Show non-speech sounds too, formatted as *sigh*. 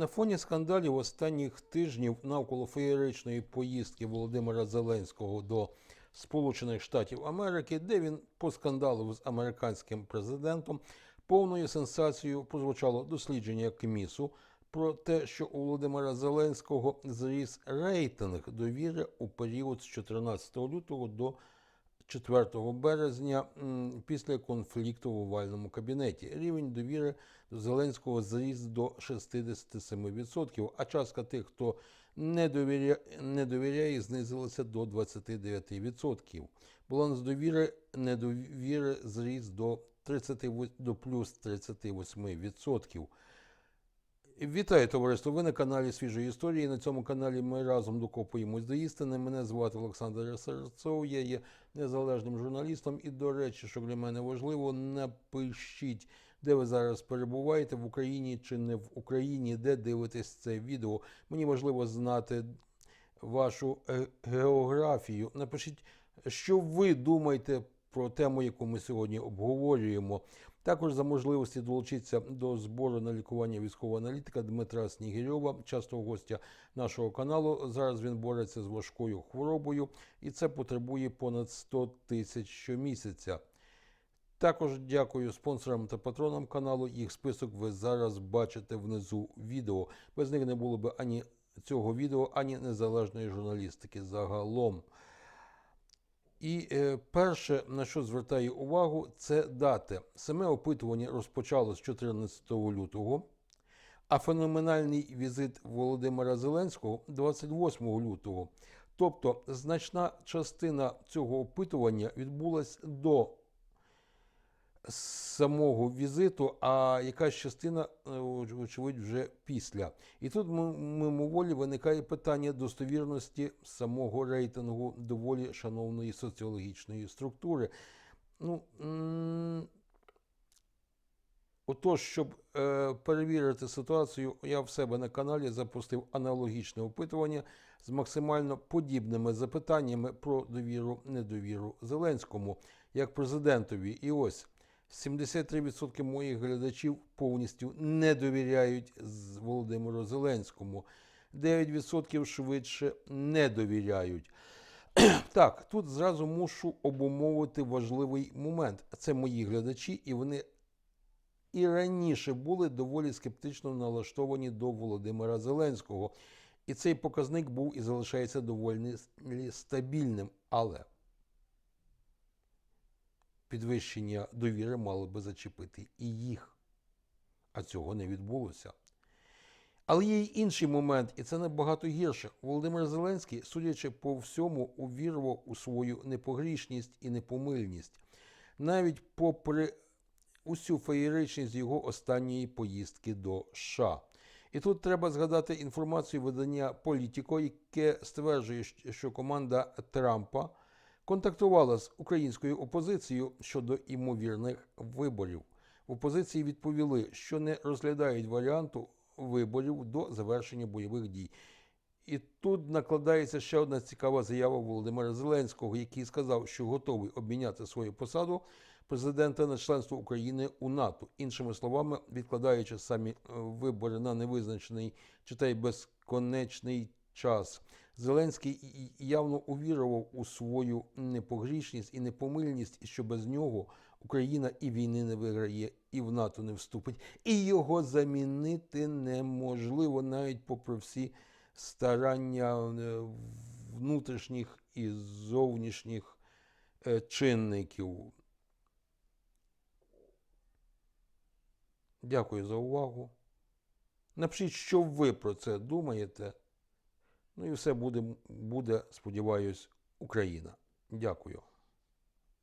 На фоні скандалів останніх тижнів навколо феєричної поїздки Володимира Зеленського до Сполучених Штатів Америки, де він поскандалив з американським президентом, повною сенсацією прозвучало дослідження КМІСу про те, що у Володимира Зеленського зріс рейтинг довіри у період з 14 лютого до 4 березня після конфлікту в овальному кабінеті. Рівень довіри до Зеленського зріс до 67%, а частка тих, хто не довіряє, не довіряє, знизилася до 29%. Баланс довіри недовіри зріс до 38, до плюс 38%. Вітаю, товариство! Ви на каналі Свіжої історії. На цьому каналі ми разом докопуємось до істини. Мене звати Олександр Серцов, я є незалежним журналістом. І, до речі, що для мене важливо, напишіть, де ви зараз перебуваєте, в Україні чи не в Україні, де дивитесь це відео. Мені важливо знати вашу е, географію. Напишіть, що ви думаєте про тему, яку ми сьогодні обговорюємо. Також за можливості долучитися до збору на лікування військового аналітика Дмитра Снігирьова, частого гостя нашого каналу. Зараз він бореться з важкою хворобою, і це потребує понад 100 тисяч щомісяця. Також дякую спонсорам та патронам каналу. Їх список ви зараз бачите внизу відео. Без них не було б ані цього відео, ані незалежної журналістики загалом. І е, перше, на що звертаю увагу, це дати. Саме опитування розпочалось 14 лютого, а феноменальний візит Володимира Зеленського 28 лютого. Тобто значна частина цього опитування відбулась до самого візиту, а якась частина, е, очевидь, вже після. І тут мимоволі виникає питання достовірності самого рейтингу доволі шановної соціологічної структури. Ну, Отож, щоб е, перевірити ситуацію, я в себе на каналі запустив аналогічне опитування з максимально подібними запитаннями про довіру, недовіру Зеленському як президентові. І ось 73% моїх глядачів повністю не довіряють Володимиру Зеленському. 9% швидше не довіряють. *clears throat* Так, тут зразу мушу обумовити важливий момент. Це мої глядачі, і вони і раніше були доволі скептично налаштовані до Володимира Зеленського. І цей показник був і залишається доволі стабільним. Але підвищення довіри мало би зачепити і їх. А цього не відбулося. Але є й інший момент, і це набагато гірше. Володимир Зеленський, судячи по всьому, увірвав у свою непогрішність і непомильність. Навіть попри усю феєричність його останньої поїздки до США. І тут треба згадати інформацію видання Політіко, яке стверджує, що команда Трампа контактувала з українською опозицією щодо імовірних виборів. В опозиції відповіли, що не розглядають варіанту виборів до завершення бойових дій. І тут накладається ще одна цікава заява Володимира Зеленського, який сказав, що готовий обміняти свою посаду президента на членство України у НАТО. Іншими словами, відкладаючи самі е, вибори на невизначений читай безконечний час. Зеленський явно увірував у свою непогрішність і непомильність, що без нього Україна і війни не виграє, і в НАТО не вступить, і його замінити неможливо навіть попри всі старання е, внутрішніх і зовнішніх е, чинників. Дякую за увагу. Напишіть, що ви про це думаєте. Ну і все буде, буде сподіваюсь, Україна. Дякую.